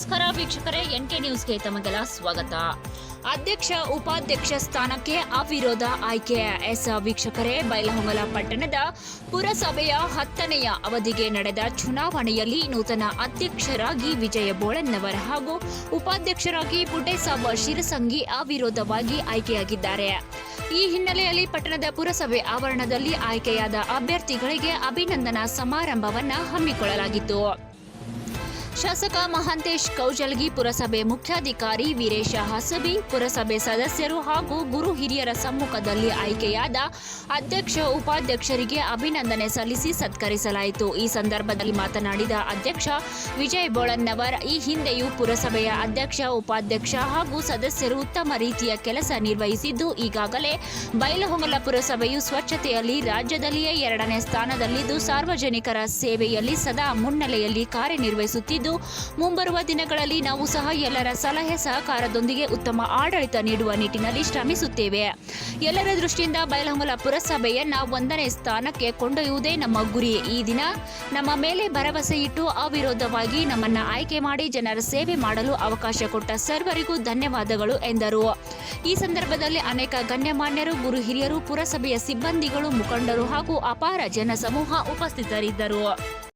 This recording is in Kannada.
ನಮಸ್ಕಾರ ವೀಕ್ಷಕರೇ, ಎನ್ ಕೆ ನ್ಯೂಸ್ಗೆ ತಮಗೆಲ್ಲ ಸ್ವಾಗತ. ಅಧ್ಯಕ್ಷ, ಉಪಾಧ್ಯಕ್ಷ ಸ್ಥಾನಕ್ಕೆ ಅವಿರೋಧ ಆಯ್ಕೆ. ಎಸ್ ವೀಕ್ಷಕರೇ, ಬೈಲಹೊಂಗಲ ಪಟ್ಟಣದ ಪುರಸಭೆಯ ಹತ್ತನೆಯ ಅವಧಿಗೆ ನಡೆದ ಚುನಾವಣೆಯಲ್ಲಿ ನೂತನ ಅಧ್ಯಕ್ಷರಾಗಿ ವಿಜಯ ಬೋಳನ್ನವರ ಹಾಗೂ ಉಪಾಧ್ಯಕ್ಷರಾಗಿ ಪುಟ್ಟೇಸಾಬ ಶಿರಸಂಗಿ ಅವಿರೋಧವಾಗಿ ಆಯ್ಕೆಯಾಗಿದ್ದಾರೆ. ಈ ಹಿನ್ನೆಲೆಯಲ್ಲಿ ಪಟ್ಟಣದ ಪುರಸಭೆ ಆವರಣದಲ್ಲಿ ಆಯ್ಕೆಯಾದ ಅಭ್ಯರ್ಥಿಗಳಿಗೆ ಅಭಿನಂದನಾ ಸಮಾರಂಭವನ್ನು ಹಮ್ಮಿಕೊಳ್ಳಲಾಗಿತ್ತು. ಶಾಸಕ ಮಹಾಂತೇಶ್ ಕೌಜಲ್ಗಿ ಪುರಸಭೆ ಮುಖ್ಯಾಧಿಕಾರಿ ವೀರೇಶ ಹಸಬಿ, ಪುರಸಭೆ ಸದಸ್ಯರು ಹಾಗೂ ಗುರು ಹಿರಿಯರ ಸಮ್ಮುಖದಲ್ಲಿ ಆಯ್ಕೆಯಾದ ಅಧ್ಯಕ್ಷ ಉಪಾಧ್ಯಕ್ಷರಿಗೆ ಅಭಿನಂದನೆ ಸಲ್ಲಿಸಿ ಸತ್ಕರಿಸಲಾಯಿತು. ಈ ಸಂದರ್ಭದಲ್ಲಿ ಮಾತನಾಡಿದ ಅಧ್ಯಕ್ಷ ವಿಜಯ್ ಬೋಳನ್ನವರ್, ಈ ಹಿಂದೆಯೂ ಪುರಸಭೆಯ ಅಧ್ಯಕ್ಷ, ಉಪಾಧ್ಯಕ್ಷ ಹಾಗೂ ಸದಸ್ಯರು ಉತ್ತಮ ರೀತಿಯ ಕೆಲಸ ನಿರ್ವಹಿಸಿದ್ದು, ಈಗಾಗಲೇ ಬೈಲಹೊಂಗಲ ಪುರಸಭೆಯು ಸ್ವಚ್ಛತೆಯಲ್ಲಿ ರಾಜ್ಯದಲ್ಲಿಯೇ ಎರಡನೇ ಸ್ಥಾನದಲ್ಲಿದ್ದು, ಸಾರ್ವಜನಿಕರ ಸೇವೆಯಲ್ಲಿ ಸದಾ ಮುನ್ನೆಲೆಯಲ್ಲಿ ಕಾರ್ಯನಿರ್ವಹಿಸುತ್ತಿದ್ದು ಮುಂಬರುವ ದಿನಗಳಲ್ಲಿ ನಾವು ಸಹ ಎಲ್ಲರ ಸಲಹೆ ಸಹಕಾರದೊಂದಿಗೆ ಉತ್ತಮ ಆಡಳಿತ ನೀಡುವ ನಿಟ್ಟಿನಲ್ಲಿ ಶ್ರಮಿಸುತ್ತೇವೆ. ಎಲ್ಲರ ದೃಷ್ಟಿಯಿಂದ ಬೈಲಹೊಂಗಲ ಪುರಸಭೆಯನ್ನ ಒಂದನೇ ಸ್ಥಾನಕ್ಕೆ ಕೊಂಡೊಯ್ಯುವುದೇ ನಮ್ಮ ಗುರಿ. ಈ ದಿನ ನಮ್ಮ ಮೇಲೆ ಭರವಸೆ ಇಟ್ಟು ಅವಿರೋಧವಾಗಿ ನಮ್ಮನ್ನ ಆಯ್ಕೆ ಮಾಡಿ ಜನರ ಸೇವೆ ಮಾಡಲು ಅವಕಾಶ ಕೊಟ್ಟ ಸರ್ವರಿಗೂ ಧನ್ಯವಾದಗಳು ಎಂದರು. ಈ ಸಂದರ್ಭದಲ್ಲಿ ಅನೇಕ ಗಣ್ಯಮಾನ್ಯರು, ಗುರು ಹಿರಿಯರು, ಪುರಸಭೆಯ ಸಿಬ್ಬಂದಿಗಳು, ಮುಖಂಡರು ಹಾಗೂ ಅಪಾರ ಜನಸಮೂಹ ಉಪಸ್ಥಿತರಿದ್ದರು.